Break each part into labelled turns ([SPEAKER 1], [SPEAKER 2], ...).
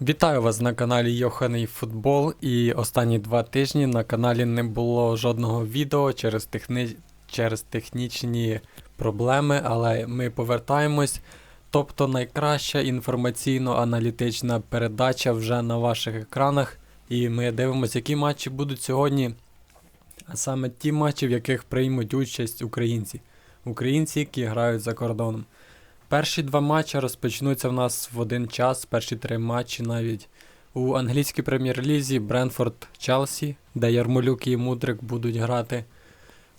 [SPEAKER 1] Вітаю вас на каналі Йоханий Футбол. І останні два тижні на каналі не було жодного відео через, техни... через технічні проблеми, але ми повертаємось. Тобто найкраща інформаційно-аналітична передача вже на ваших екранах. І ми дивимося, які матчі будуть сьогодні. А саме ті матчі, в яких приймуть участь українці. Українці, які грають за кордоном. Перші два матчі розпочнуться в нас в один час, перші три матчі навіть. У англійській прем'єр-лізі Бренфорд Челсі, де Ярмолюк і Мудрик будуть грати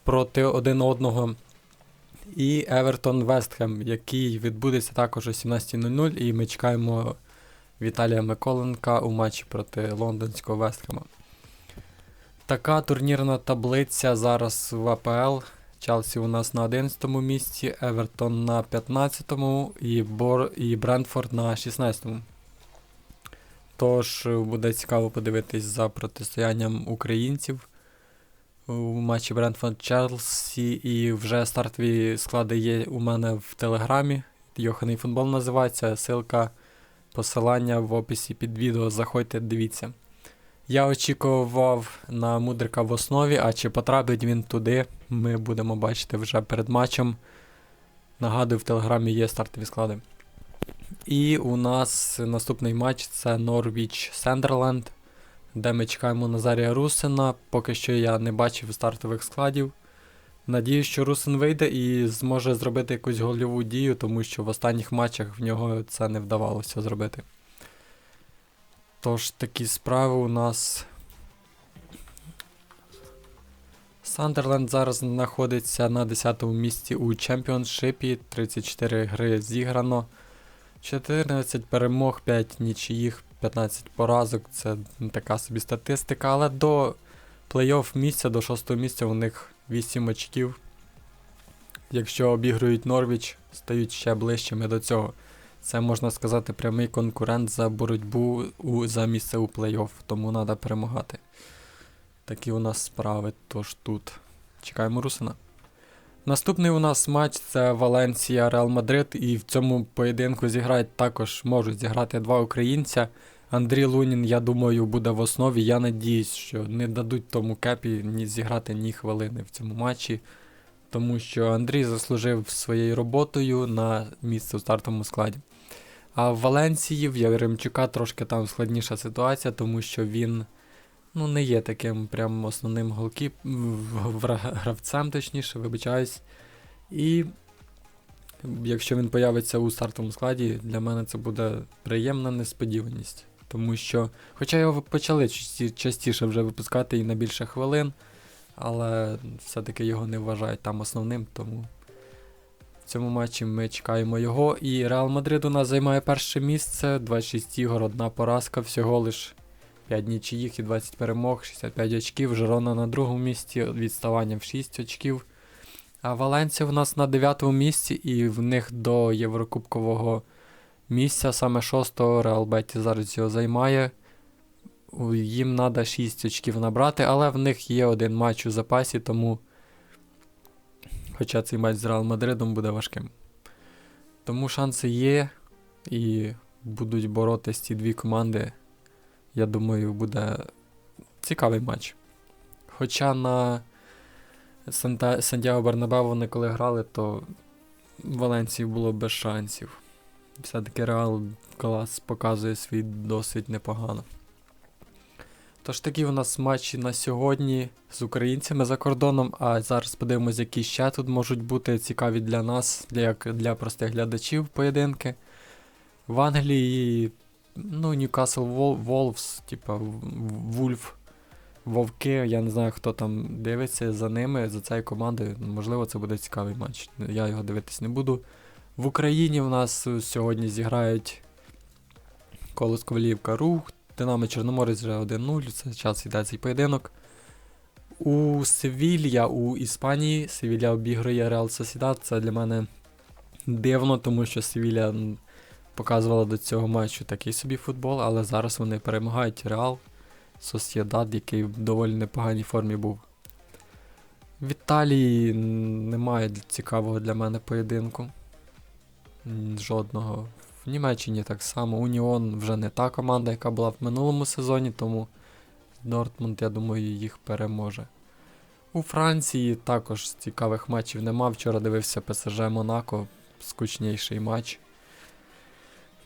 [SPEAKER 1] проти один одного. І Евертон Вестхем, який відбудеться також о 17.00, і ми чекаємо Віталія Миколенка у матчі проти лондонського Вестхема. Така турнірна таблиця зараз в АПЛ. Челсі у нас на 11 місці, Евертон на 15 і, Бор... і Брентфорд на 16. Тож е, буде цікаво подивитись за протистоянням українців у матчі Брентфорд Челсі. І вже стартові склади є у мене в телеграмі. Йоханий футбол називається. Силка посилання в описі під відео. Заходьте, дивіться. Я очікував на Мудрика в основі, а чи потрапить він туди, ми будемо бачити вже перед матчем. Нагадую, в телеграмі є стартові склади. І у нас наступний матч це Норвіч Сендерленд, де ми чекаємо Назарія Русина. Поки що я не бачив стартових складів. Надіюсь, що Русин вийде і зможе зробити якусь гольову дію, тому що в останніх матчах в нього це не вдавалося зробити. Тож такі справи у нас. Сандерленд зараз знаходиться на 10-му місці у чемпіоншипі. 34 гри зіграно. 14 перемог, 5 нічиїх, 15 поразок. Це така собі статистика, але до плей-офф місця, до 6 місця у них 8 очків. Якщо обігрують Норвіч, стають ще ближчими до цього. Це можна сказати прямий конкурент за боротьбу у, за місце у плей-офф, тому треба перемагати. Такі у нас справи, тож тут. Чекаємо Русина. Наступний у нас матч це Валенсія Реал Мадрид, і в цьому поєдинку зіграють також можуть зіграти два українця. Андрій Лунін, я думаю, буде в основі. Я надіюсь, що не дадуть тому кепі ні зіграти ні хвилини в цьому матчі. Тому що Андрій заслужив своєю роботою на місце у стартовому складі. А в Валенсії в Яремчука трошки там складніша ситуація, тому що він ну, не є таким прям основним голкіп... гравцем, точніше, вибачаюсь. І якщо він появиться у стартовому складі, для мене це буде приємна несподіваність. Тому що, хоча його почали частіше вже випускати і на більше хвилин, але все-таки його не вважають там основним, тому в цьому матчі ми чекаємо його. І Реал Мадрид у нас займає перше місце, 26 ігор, одна поразка, всього лиш 5 нічиїх і 20 перемог, 65 очків. Жерона на другому місці, відставанням в 6 очків. А Валенція у нас на 9 місці, і в них до Єврокубкового місця, саме 6-го, Реал Беті зараз його займає. Їм треба 6 очків набрати, але в них є один матч у запасі, тому. Хоча цей матч з Реал Мадридом буде важким. Тому шанси є і будуть боротися ці дві команди. Я думаю, буде цікавий матч. Хоча на Санта... Сантьяго Барнабео вони коли грали, то в Валенції було без шансів. Все-таки Реал клас показує свій досить непогано. Тож такі у нас матчі на сьогодні з українцями за кордоном, а зараз подивимось, які ще тут можуть бути цікаві для нас, для, для простих глядачів поєдинки. В Англії, ну, Ньюкасл Волфс, типа Вульф, Вовки, я не знаю, хто там дивиться за ними, за цією командою. Можливо, це буде цікавий матч. Я його дивитись не буду. В Україні в нас сьогодні зіграють Колос Ковалівка Рух, Динамо Чорноморець вже 1-0, це час йде цей поєдинок. У Севілья у Іспанії Севілья обігрує Реал Сосідат. Це для мене дивно, тому що Севілья показувала до цього матчу такий собі футбол, але зараз вони перемагають Реал Сосідат, який в доволі непоганій формі був. В Італії немає цікавого для мене поєдинку. Жодного. В Німеччині так само. Уніон вже не та команда, яка була в минулому сезоні, тому Дортмунд, я думаю, їх переможе. У Франції також цікавих матчів нема. Вчора дивився ПСЖ Монако, скучніший матч.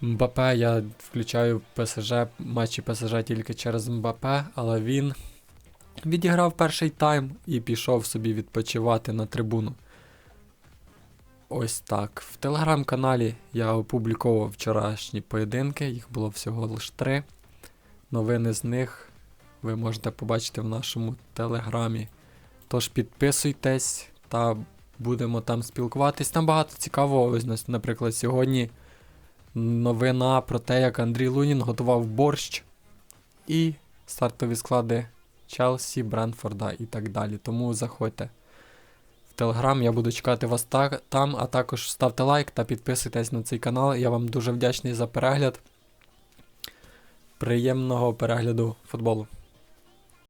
[SPEAKER 1] Мбапе, я включаю ПСЖ, матчі ПСЖ тільки через Мбапе, але він відіграв перший тайм і пішов собі відпочивати на трибуну. Ось так. В телеграм-каналі я опубліковував вчорашні поєдинки, їх було всього лише три. Новини з них ви можете побачити в нашому телеграмі. Тож підписуйтесь та будемо там спілкуватись. Там багато цікавого. Ось, наприклад, сьогодні новина про те, як Андрій Лунін готував борщ і стартові склади Челсі, Бренфорда і так далі. Тому заходьте Телеграм, я буду чекати вас та- там, а також ставте лайк та підписуйтесь на цей канал. Я вам дуже вдячний за перегляд. Приємного перегляду футболу.